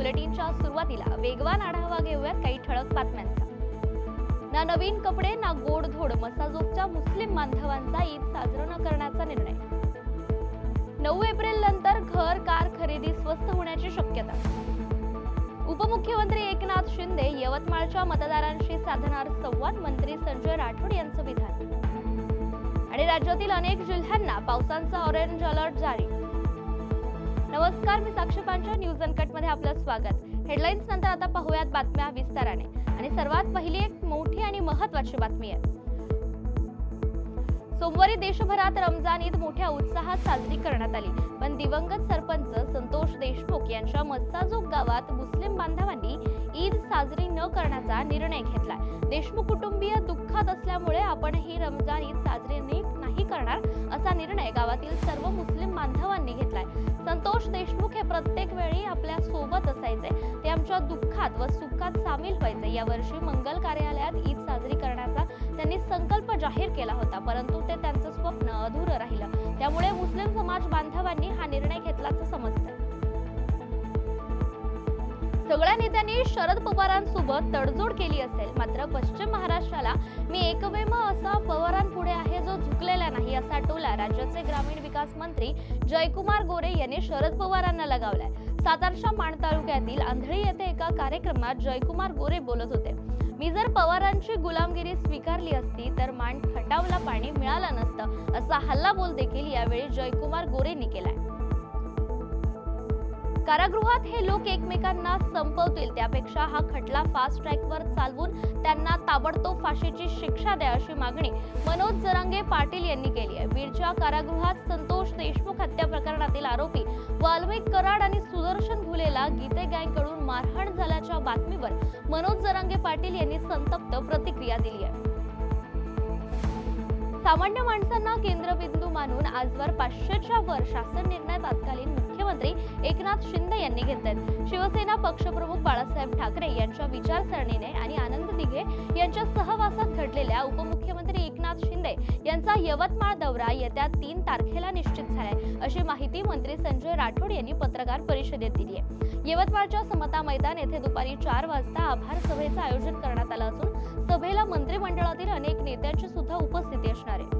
बुलेटिनच्या सुरुवातीला वेगवान आढावा घेऊयात काही ठळक बातम्यांचा. ना नवीन कपडे ना गोडधोड मसाजोगच्या मुस्लिम बांधवांचा ईद साजरा न करण्याचा निर्णय. नऊ एप्रिल नंतर घर कार खरेदी स्वस्त होण्याची शक्यता. उपमुख्यमंत्री एकनाथ शिंदे यवतमाळच्या मतदारांशी साधणार संवाद मंत्री संजय राठोड यांचं विधान. आणि राज्यातील अनेक जिल्ह्यांना पावसांचा ऑरेंज अलर्ट जारी. नमस्कार मी साक्षी पांचा न्यूज अनकटमध्ये आपलं स्वागत. हेडलाईन्स नंतर आता पाहूयात बातम्या विस्ताराने. आणि सर्वात पहिली एक मोठी आणि महत्वाची बातमी आहे. सोमवारी देशभरात रमजान ईद मोठ्या उत्साहात साजरी करण्यात आली. पण दिवंगत सरपंच संतोष देशमुख यांच्या मस्साजोग गावात मुस्लिम बांधवांनी ईद साजरी न करण्याचा निर्णय घेतलाय देशमुख कुटुंबीय दुःखात असल्यामुळे आपण ही रमजान ईद साजरी नाही करणार असा निर्णय गावातील सर्व आपल्यासोबत असायचे. ते आमच्या दुःखात व सुखात सामील व्हायचे. यावर्षी मंगल कार्यालयात ईद साजरी करण्याचा त्यांनी संकल्प जाहीर केला होता. परंतु ते त्यांचं स्वप्न अधुरं राहिलं. त्यामुळे मुस्लिम समाज बांधवांनी हा निर्णय घेतल्याचं समजतं. सगळ्या नेत्यांनी शरद पवारांसोबत तडजोड केली असेल. मात्र पश्चिम महाराष्ट्राला मी एकमेव असा पवारांपुढे आहे जो झुकलेला नाही असा टोला राज्याचे ग्रामीण विकास मंत्री जयकुमार गोरे यांनी शरद पवारांना लगावलाय. सातारच्या माण तालुक्यातील आंधळी येथे एका कार्यक्रमात जयकुमार गोरे बोलत होते. मी जर पवारांची गुलामगिरी स्वीकारली असती तर मान खटावला पाणी मिळालं नसतं असा हल्लाबोल देखील यावेळी जयकुमार गोरेंनी केलाय. कारागृहात हे लोक एकमेकांना संपवतील. त्यापेक्षा हा खटला फास्ट ट्रॅकवर चालवून त्यांना ताबडतोब फाशीची शिक्षा द्या अशी मागणी मनोज जरांगे पाटील यांनी केली आहे. बीडच्या कारागृहात संतोष देशमुख हत्या प्रकरणातील आरोपी वाल्मिक कराड आणि सुदर्शन घुलेला गीते गँगकडून मारहाण झाल्याच्या बातमीवर मनोज जरांगे पाटील यांनी संतप्त प्रतिक्रिया दिली आहे. सामान्य माणसांना केंद्रबिंदू मानून आजवर पाचशेच्या वर शासन निर्णय तात्कालीन मुख्यमंत्री एकनाथ शिंदे यांनी घेतलेत. शिवसेना पक्षप्रमुख बाळासाहेब ठाकरे यांच्या विचारसरणीने आणि आनंद दिघे यांच्या सहवासात घडलेल्या उपमुख्यमंत्री एकनाथ शिंदे यांचा यवतमाळ दौरा येत्या तीन तारखेला निश्चित झालाय अशी माहिती मंत्री संजय राठोड यांनी पत्रकार परिषदेत दिली आहे. यवतमाळच्या समता मैदान येथे दुपारी चार वाजता आभार सभेचं आयोजन करण्यात आलं असून सभेला मंत्रिमंडळातील अनेक नेत्यांची सुद्धा उपस्थिती असणार आहे.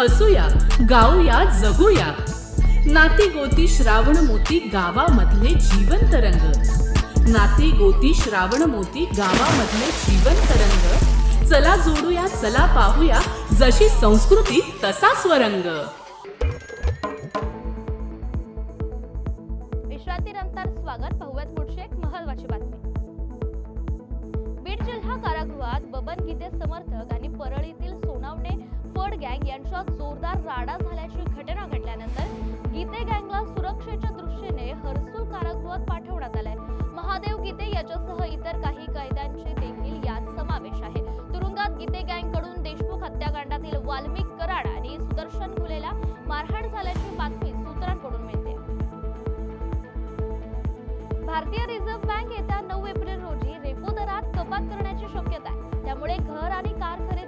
हसूया गाऊया जगूया. नाती गोती श्रावण मोती गावामधले जीवंत रंग. नाती गोती श्रावण मोती गावामधले जीवंत रंग. चला जोडूया चला पाहूया जशी संस्कृती तसा स्वरंग. विश्रांतीनंतर स्वागत पाहूयात पुढची एक महत्वाची बातमी. बीड जिल्हा कारागृहात बबन गीते समर्थक आणि परळीतील भुजबळ गँग यांच्यात जोरदार राडा झाल्याची घटना घडल्यानंतर गीते गँगला सुरक्षेच्या दृष्टीने हर्सूल कारागृहात पाठवण्यात आलंय. महादेव गीते याच्यासह इतर काही कैद्यांचे देखील यात समावेश आहे. तुरुंगात गीते गँगकडून देशमुख हत्याकांडातील वाल्मिक कराड आणि सुदर्शन गुलेला मारहाण झाल्याची बातमी सूत्रांकडून मिळते. भारतीय रिझर्व्ह बँक येत्या नऊ एप्रिल रोजी रेपो दरात कपात करण्याची शक्यता आहे. त्यामुळे घर आणि कार खरेदी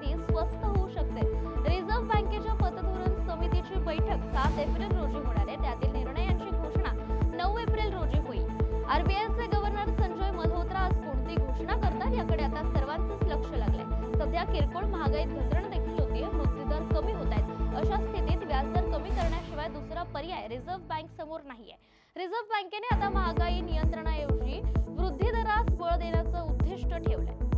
बैठक सात एप्रिल रोजी होणार आहे. त्यातील निर्णयांची घोषणा नऊ एप्रिल रोजी होईल. आरबीआयचे गव्हर्नर संजय मल्होत्रा आज कोणती घोषणा करतात याकडे आता सर्वांचंच लक्ष लागलंय. सध्या किरकोळ महागाईत घसरण देखील होतीये मृत्यूदर दर कमी होत आहेत. अशा स्थितीत व्याजदर कमी करण्याशिवाय दुसरा पर्याय रिझर्व्ह बँक समोर नाहीये. रिझर्व्ह बँकेने आता महागाई नियंत्रणाऐवजी वृद्धी दरास बळ देण्याचं उद्दिष्ट ठेवलंय.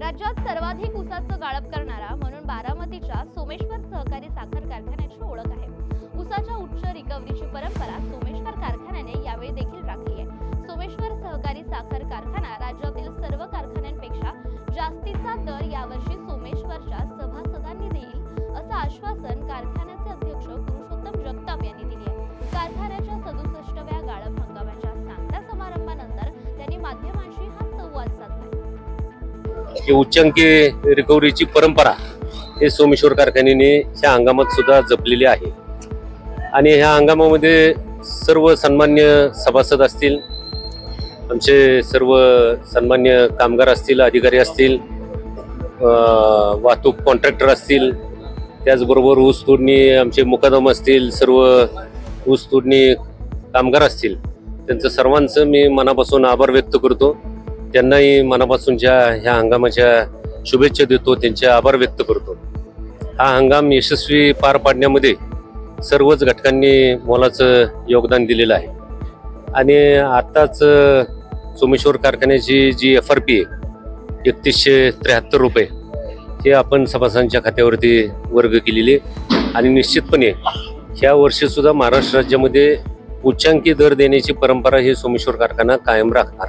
राज्यात सर्वाधिक ऊसाचं गाळप करणारा म्हणून बारामतीच्या सोमेश्वर सहकारी साखर कारखान्याची ओळख आहे. ऊसाच्या उच्च रिकव्हरीची परंपरा सोमेश्वर कारखान्याने यावेळी देखील राखली आहे. सोमेश्वर सहकारी साखर कारखाना राज्यातील सर्व कारखान्यांपेक्षा जास्तीचा दर यावर्षी सोमेश्वरच्या सभासदांनी देईल असं आश्वासन कारखान्यात ही उच्चांकी रिकव्हरीची परंपरा हे सोमेश्वर कारखान्याने ह्या हंगामात सुद्धा जपलेली आहे. आणि ह्या हंगामामध्ये सर्व सन्मान्य सभासद असतील आमचे सर्व सन्मान्य कामगार असतील अधिकारी असतील वाहतूक कॉन्ट्रॅक्टर असतील त्याचबरोबर ऊस तोडणी आमचे मुकादम असतील सर्व ऊस तोडणी कामगार असतील त्यांचं सर्वांचं मी मनापासून आभार व्यक्त करतो. त्यांनाही मनापासूनच्या ह्या हंगामाच्या शुभेच्छा देतो त्यांचे आभार व्यक्त करतो. हा हंगाम यशस्वी पार पाडण्यामध्ये सर्वच घटकांनी मोलाचं योगदान दिलेलं आहे. आणि आत्ताच सोमेश्वर कारखान्याची जी एफ आर पी आहे एकतीसशे त्र्याहत्तर रुपये हे आपण सभासदांच्या खात्यावरती वर्ग केलेली आणि निश्चितपणे ह्या वर्षीसुद्धा महाराष्ट्र राज्यामध्ये उच्चांकी दर देण्याची परंपरा ही सोमेश्वर कारखाना कायम राखणार.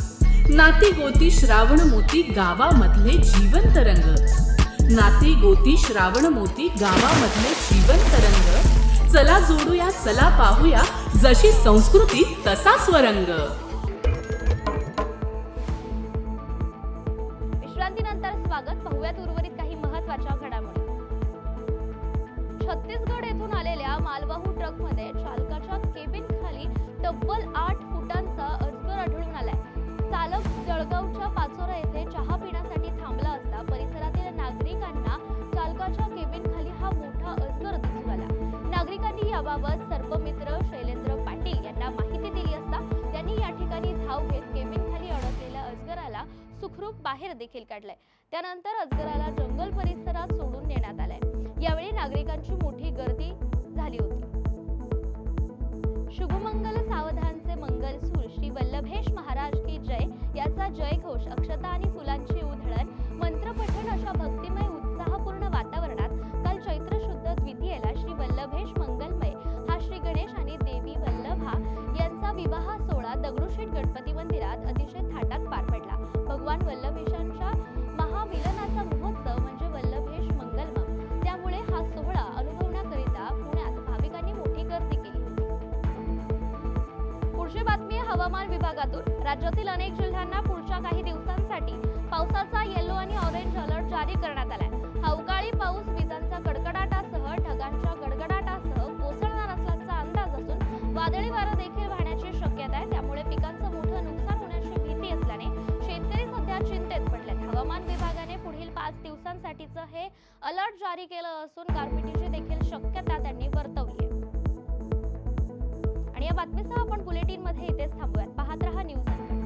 नाती गोती श्रावण मोती गावामधले जीवन तरंग नाती गोती श्रावण मोती गावामधले जीवन तरंग चला जोडूया चला पाहूया जशी संस्कृती तसा स्वरंग. याबाबत सर्पमित्र शैलेंद्र पाटील यांना माहिती दिली असता त्यांनी या ठिकाणी धाव घेत केबिन खाली अडकलेल्या अजगराला सुखरूप बाहेर देखील काढलंय. त्यानंतर अजगराला जंगल परिसरात सोडून नेण्यात आलंय. यावेळी नागरिकांची मोठी गर्दी झाली होती. शुभमंगल सावधानचे मंगल सूर श्री वल्लभेश महाराज की जय याचा जयघोष अक्षता आणि फुलांची उधळण मंत्रपठण अशा भक्तिमय उत्साहपूर्ण वातावरणात काल चैत्र शुद्ध द्वितीयेला विभागातून राज्यातील अनेक जिल्ह्यांना पुढच्या काही दिवसांसाठी पावसाचा येलो आणि ऑरेंज अलर्ट जारी करण्यात आलाय. अवकाळी पाऊस विजांचा कडकडाटासह ढगांच्या गडगडाटासह कोसळणार असल्याचा अंदाज असून वादळी वारा देखील वाहण्याची शक्यता आहे. त्यामुळे पिकांचं मोठं नुकसान होण्याची भीती असल्याने शेतकरी सध्या चिंतेत पडले हवामान विभागाने पुढील पाच दिवसांसाठीचं हे अलर्ट जारी केलं असून गारपिटीची देखील शक्यता त्यांनी या बातमीसह आपण बुलेटिनमध्ये इथेच थांबूयात. पाहत रहा न्यूज.